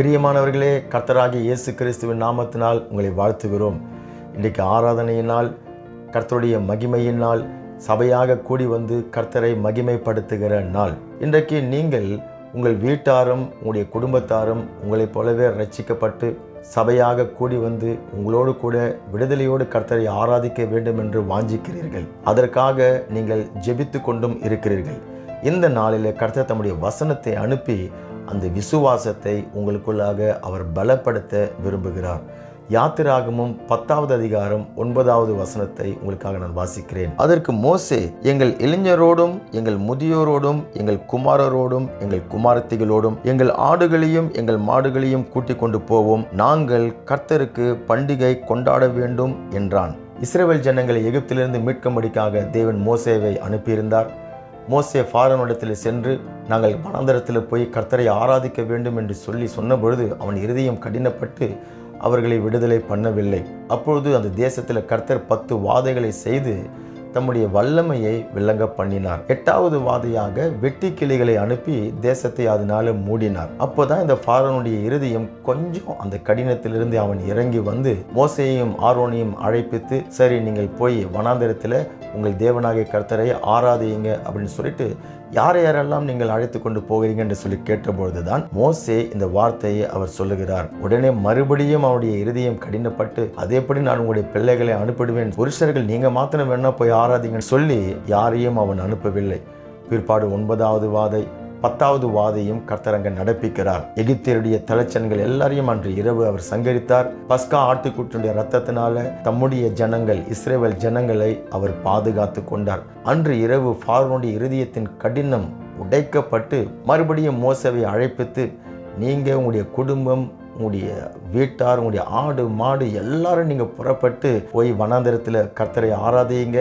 பிரியமானவர்களே கர்த்தராகிய இயேசு கிறிஸ்துவின் நாமத்தினால் உங்களை வாழ்த்துகிறோம். இன்றைக்கு ஆராதனையினால் கர்த்தருடைய மகிமையினால் சபையாக கூடி வந்து கர்த்தரை மகிமைப்படுத்துகிற நாள். இன்றைக்கு நீங்கள் உங்கள் வீட்டாரும் உங்களுடைய குடும்பத்தாரும் உங்களைப் போலவே ரட்சிக்கப்பட்டு சபையாக கூடி வந்து உங்களோடு கூட விடுதலையோடு கர்த்தரை ஆராதிக்க வேண்டும் என்று வாஞ்சிக்கிறீர்கள். அதற்காக நீங்கள் ஜெபித்து கொண்டும் இருக்கிறீர்கள். இந்த நாளில் கர்த்தர் தம்முடைய வசனத்தை அனுப்பி அந்த விசுவாசத்தை உங்களுக்குள்ளாக அவர் பலப்படுத்த விரும்புகிறார். யாத்திராகமும் பத்தாவது அதிகாரம் ஒன்பதாவது வசனத்தை உங்களுக்காக நான் வாசிக்கிறேன். அதற்கு மோசே எங்கள் இளைஞரோடும் எங்கள் முதியோரோடும் எங்கள் குமாரரோடும் எங்கள் குமாரத்திகளோடும் எங்கள் ஆடுகளையும் எங்கள் மாடுகளையும் கூட்டிக் கொண்டு போவோம். நாங்கள் கர்த்தருக்கு பண்டிகை கொண்டாட வேண்டும் என்றான். இஸ்ரேல் ஜனங்களை எகிப்திலிருந்து மீட்கும்படிக்காக தேவன் மோசேவை அனுப்பியிருந்தார். மோசே ஃபாரனிடத்தில் சென்று நாங்கள் மனந்தரத்தில் போய் கர்த்தரை ஆராதிக்க வேண்டும் என்று சொல்லி சொன்ன பொழுது அவன் இருதயம் கடினப்பட்டு அவர்களை விடுதலை பண்ணவில்லை. அப்பொழுது அந்த தேசத்தில் கர்த்தர் பத்து வாதைகளை செய்து தம்முடைய வல்லமையை விளங்க பண்ணினார். எட்டாவது வாதையாக வெட்டி கிளிகளை அனுப்பி தேசத்தை அதனால மூடினார். அப்போதான் இந்த ஃபாரனுடைய இருதயம் கொஞ்சம் அந்த கடினத்திலிருந்து அவன் இறங்கி வந்து மோசையையும் ஆரோனையும் அழைப்பித்து சரி நீங்கள் போய் வனாந்திரத்தில் உங்கள் தேவனாகிய கர்த்தரை ஆராதியுங்க அப்படின்னு சொல்லிட்டு யார் யாரெல்லாம் நீங்கள் அழைத்து கொண்டு போகிறீங்க என்று சொல்லி கேட்டபொழுது தான் மோசே இந்த வார்த்தையை அவர் சொல்லுகிறார். உடனே மறுபடியும் அவனுடைய இருதயம் கடினப்பட்டு அதேபடி நான் உங்களுடைய பிள்ளைகளை அனுப்பிடுவேன். புருஷர்கள் நீங்க மாத்திரம் வேணா போய் ஆராதிங்கன்னு சொல்லி யாரையும் அவன் அனுப்பவில்லை. பிற்பாடு ஒன்பதாவது வாதை பத்தாவது வாதையும் கர்த்தரங்க நடப்பிக்கிறார். எகிப்தியருடைய தலைச்சன்கள் எல்லாரையும் அன்று இரவு அவர் சங்கரித்தார். பஸ்கா ஆட்டுக்குட்டினுடைய ரத்தத்தினால தம்முடைய ஜனங்கள் இஸ்ரேல் ஜனங்களை அவர் பாதுகாத்து கொண்டார். அன்று இரவு ஃபார்வனுடைய இருதயத்தின் கடினம் உடைக்கப்பட்டு மறுபடியும் மோசவை அழைப்பித்து நீங்கள் உங்களுடைய குடும்பம் உங்களுடைய வீட்டார் உங்களுடைய ஆடு மாடு எல்லாரும் நீங்கள் புறப்பட்டு போய் வனாந்தரத்தில் கர்த்தரை ஆராதிங்க.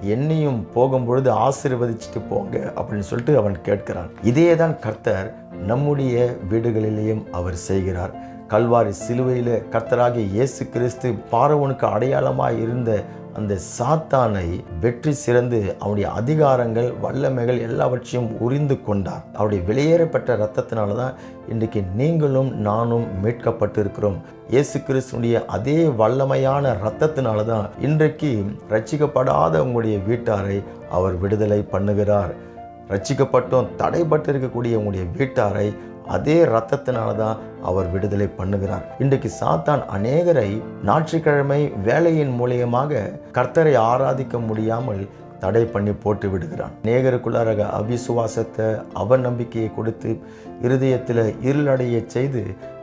என்னையும் போகும்பொழுது ஆசீர்வதிச்சுட்டு போங்க அப்படின்னு சொல்லிட்டு அவன் கேட்கிறான். இதே தான் கர்த்தர் நம்முடைய வீடுகளிலேயும் அவர் செய்கிறார். கல்வாரி சிலுவையில் கர்த்தராகிய இயேசு கிறிஸ்து பாரவனுக்கு அடையாளமாக இருந்த அந்த சாத்தானை வெற்றி சிறந்து அவனுடைய அதிகாரங்கள் வல்லமைகள் எல்லாவற்றையும் உரிந்து கொண்டார். அவருடைய வெளியேறப்பட்ட ரத்தத்தினால தான் இன்றைக்கு நீங்களும் நானும் மீட்கப்பட்டிருக்கிறோம். இயேசு கிறிஸ்துடைய அதே வல்லமையான இரத்தத்தினால தான் இன்றைக்கு ரட்சிக்கப்படாத உங்களுடைய வீட்டாரை அவர் விடுதலை பண்ணுகிறார். ரட்சிக்கப்பட்டும் தடைப்பட்டு இருக்கக்கூடிய உங்களுடைய வீட்டாரை அதே ரத்தத்தினால தான் அவர் விடுதலை பண்ணுகிறார். இன்றைக்கு சாத்தான் அநேகரை ஞாயிற்றுக்கிழமை வேலையின் மூலியமாக கர்த்தரை ஆராதிக்க முடியாமல் தடை பண்ணி போட்டு விடுகிறான். நேகருக்குள்ளாரக அவிசுவாசத்தை அவநம்பிக்கையை கொடுத்து இருதயத்தில் இருளடைய செய்து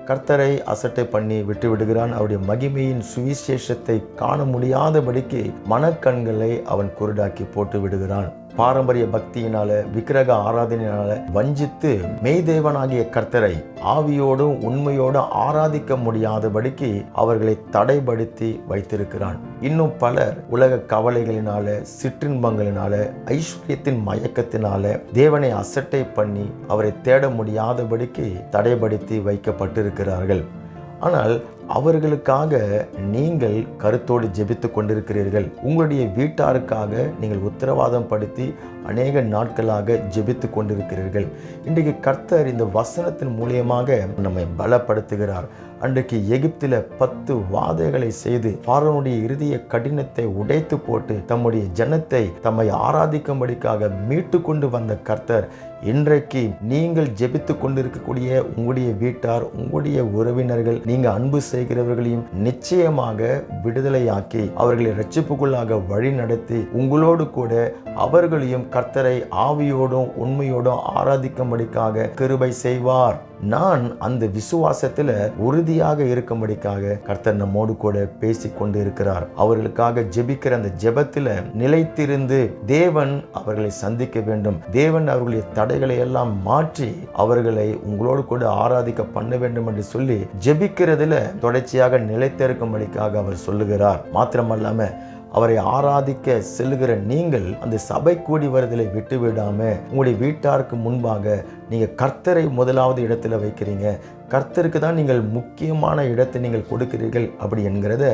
கர்த்தரை அசட்டை பண்ணி விட்டு விடுகிறான். அவருடைய மகிமையின் சுவிசேஷத்தை காண முடியாதபடிக்கு மனக்கண்களை அவன் குருடாக்கி போட்டு விடுகிறான். பாரம்பரிய பக்தியினால விக்கிரக ஆராதனையினால வஞ்சித்து மெய்தேவனாகிய கர்த்தரை ஆவியோடும் உண்மையோடும் ஆராதிக்க முடியாதபடிக்கு அவர்களை தடைப்படுத்தி வைத்திருக்கிறான். இன்னும் பலர் உலக கவலைகளினால சிற்றின்பங்களினால ஐஸ்வர்யத்தின் மயக்கத்தினால தேவனை அசட்டை பண்ணி அவரை தேட முடியாதபடிக்கு தடைப்படுத்தி வைக்கப்பட்டிருக்கிறார்கள். ஆனால் அவர்களுக்காக நீங்கள் கருத்தோடு ஜெபித்து கொண்டிருக்கிறீர்கள். உங்களுடைய வீட்டாருக்காக நீங்கள் உத்தரவாதம் படுத்தி அநேக நாட்களாக ஜெபித்து கொண்டிருக்கிறீர்கள். இன்றைக்கு கர்த்தர் இந்த வசனத்தின் மூலியமாக நம்மை பலப்படுத்துகிறார். அன்றைக்கு எகிப்தில் பத்து வாதைகளை செய்து பார்வனுடைய இறுதிய கடினத்தை உடைத்து போட்டு தம்முடைய ஜனத்தை தம்மை ஆராதிக்கும்படிக்காக மீட்டு கொண்டு வந்த கர்த்தர் இன்றைக்கு நீங்கள் ஜெபித்து கொண்டிருக்கக்கூடிய உங்களுடைய வீட்டார் உங்களுடைய உறவினர்கள் நீங்க அன்பு செய்கிறவர்களையும் நிச்சயமாக விடுதலையாக்கி அவர்களை ரட்சிப்புக்குள்ளாக வழி நடத்தி உங்களோடு கூட அவர்களையும் கர்த்தரை ஆவியோடும் உண்மையோடும் ஆராதிக்கும்படிக்காக கிருபை செய்வார். நான் அந்த விசுவாசத்தில் உறுதியாக இருக்கும்படிக்காக கர்த்தர் நம்மோடு கூட பேசி கொண்டு இருக்கிறார் அவர்களுக்காக ஜெபிக்கிற அந்த ஜெபத்தில் நிலைத்திருந்து தேவன் அவர்களை சந்திக்க வேண்டும். தேவன் அவர்களுடைய தடைகளை எல்லாம் மாற்றி அவர்களை உங்களோடு கூட ஆராதிக்க பண்ண வேண்டும் என்று சொல்லி ஜெபிக்கிறதுல தொடர்ச்சியாக நிலைத்திருக்கும்படிக்காக அவர் சொல்லுகிறார். மாத்திரமல்லாம அவரை ஆராதிக்க செல்லுகிற நீங்கள் அந்த சபை கூடி வருதலை விட்டு விடாம உங்களுடைய வீட்டாருக்கு முன்பாக நீங்கள் கர்த்தரை முதலாவது இடத்துல வைக்கிறீங்க. கர்த்தருக்கு தான் நீங்கள் முக்கியமான இடத்தை நீங்கள் கொடுக்கிறீர்கள் அப்படி என்கிறத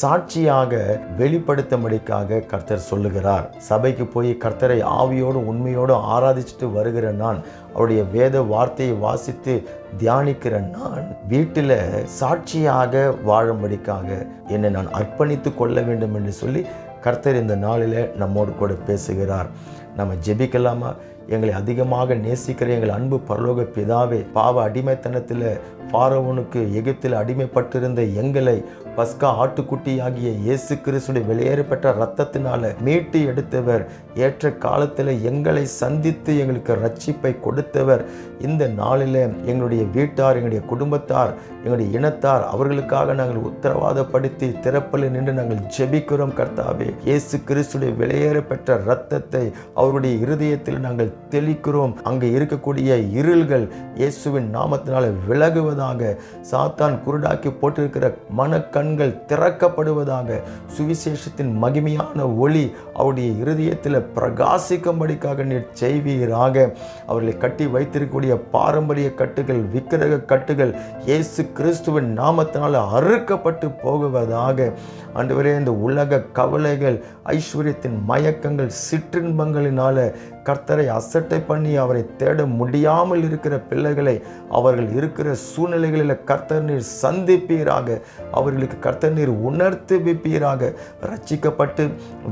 சாட்சியாக வெளிப்படுத்தும்படிக்காக கர்த்தர் சொல்லுகிறார். சபைக்கு போய் கர்த்தரை ஆவியோடு உண்மையோடு ஆராதிச்சுட்டு வருகிற நான் அவருடைய வேத வார்த்தையை வாசித்து தியானிக்கிற நான் வீட்டில் சாட்சியாக வாழும்படிக்காக என்னை நான் அர்ப்பணித்து கொள்ள வேண்டும் என்று சொல்லி கர்த்தர் இந்த நாளில் நம்மோடு கூட பேசுகிறார். நம்ம ஜெபிக்கலாமா? எங்களை அதிகமாக நேசிக்கிற எங்கள் அன்பு பரலோக பிதாவே பாவ அடிமைத்தனத்தில் பாரவனுக்கு எகிப்தில் அடிமைப்பட்டிருந்த எங்களை பஸ்கா ஆட்டுக்குட்டியாகிய இயேசு கிறிஸ்துடைய வெளியேறப்பட்ட ரத்தத்தினால மீட்டு எடுத்தவர். ஏற்ற காலத்தில் எங்களை சந்தித்து எங்களுக்கு ரட்சிப்பை கொடுத்தவர். இந்த நாளில் எங்களுடைய வீட்டார் எங்களுடைய குடும்பத்தார் எங்களுடைய இனத்தார் அவர்களுக்காக நாங்கள் உத்தரவாதப்படுத்தி திறப்பில் நின்று நாங்கள் ஜெபிக்கிறோம் கர்த்தாவே. இயேசு கிறிஸ்துடைய வெளியேறப்பெற்ற ரத்தத்தை அவருடைய இருதயத்தில் நாங்கள் தெளிக்கிறோம். அங்கே இருக்கக்கூடிய இருள்கள் இயேசுவின் நாமத்தினால விலகுவதாக சாத்தான் குருடாக்கி போட்டிருக்கிற மனக்கண் கண்கள் திறக்கப்படுவதாக சுவிசேஷத்தின் மகிமையான ஒளி அவருடைய இருதயத்தில் பிரகாசிக்கும்படிக்காக நீர் செய்வீராக. அவர்களை கட்டி வைத்திருக்கக்கூடிய பாரம்பரிய கட்டுகள் விக்கிரக கட்டுகள் இயேசு கிறிஸ்துவின் நாமத்தினால் அறுக்கப்பட்டு போகுவதாக. ஆண்டவரே இந்த உலக கவலைகள் ஐஸ்வர்யத்தின் மயக்கங்கள் சிற்றின்பங்களினால கர்த்தரை அசட்டை பண்ணி அவரை தேட முடியாமல் இருக்கிற பிள்ளைகளை அவர்கள் இருக்கிற சூழ்நிலைகளில் கர்த்தர் நீர் சந்திப்பீராக. அவர்களுக்கு கர்த்தர் நீர் உணர்த்து வைப்பீராக. ரட்சிக்கப்பட்டு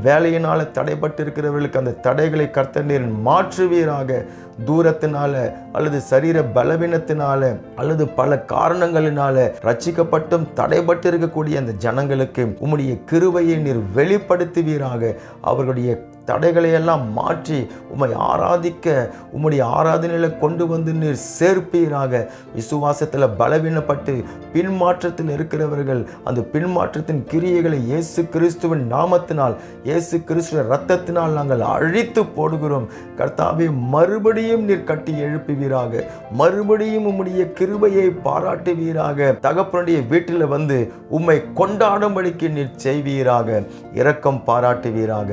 வேலையினால் தடைப்பட்டு இருக்கிறவர்களுக்கு அந்த தடைகளை கர்த்தர் நீர் மாற்றுவீராக. தூரத்தினால அல்லது சரீர பலவீனத்தினால அல்லது பல காரணங்களினால ரட்சிக்கப்பட்டும் தடைபட்டு இருக்கக்கூடிய அந்த ஜனங்களுக்கு உம்முடைய கிருவையை நீர் வெளிப்படுத்துவீராக. அவர்களுடைய தடைகளை எல்லாம் மாற்றி உம்மை ஆராதிக்க உம்முடைய ஆராதனையில் கொண்டு வந்து நீர் சேர்ப்பீராக. விசுவாசத்தில் பலவீனப்பட்டு பின்மாற்றத்தில் இருக்கிறவர்கள் அந்த பின்மாற்றத்தின் கிரியைகளை இயேசு கிறிஸ்துவின் நாமத்தினால் இயேசு கிறிஸ்துவ ரத்தத்தினால் நாங்கள் அழித்து போடுகிறோம். கர்த்தாவை மறுபடியும் நீர் கட்டி எழுப்புவீராக. மறுபடியும் உம்முடைய கிருபையை பாராட்டுவீராக. தகப்பனுடைய வீட்டில் வந்து உம்மை கொண்டாடும்படிக்கு நீர் செய்வீராக. இரக்கம் பாராட்டுவீராக.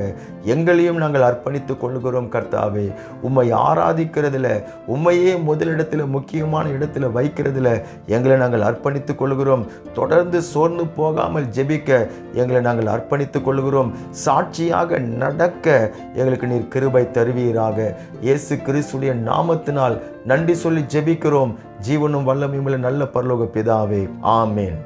எங்களையும் நாங்கள் அர்ப்பணித்துக் கொள்கிறோம் கர்த்தாவே. உம்மை ஆராதிக்கிறதுல உண்மையே முதலிடத்தில் முக்கியமான இடத்துல வைக்கிறதுல எங்களை நாங்கள் அர்ப்பணித்துக் கொள்கிறோம் தொடர்ந்து சோர்ந்து போகாமல் ஜெபிக்க எங்களை நாங்கள் அர்ப்பணித்துக் கொள்கிறோம் சாட்சியாக நடக்க எங்களுக்கு நீர் கிருபை தருவீராக. இயேசு கிறிஸ்துடைய நாமத்தினால் நன்றி சொல்லி ஜெபிக்கிறோம். ஜீவனும் வல்லமையுள்ள நல்ல பரலோக பிதாவே. ஆமேன்.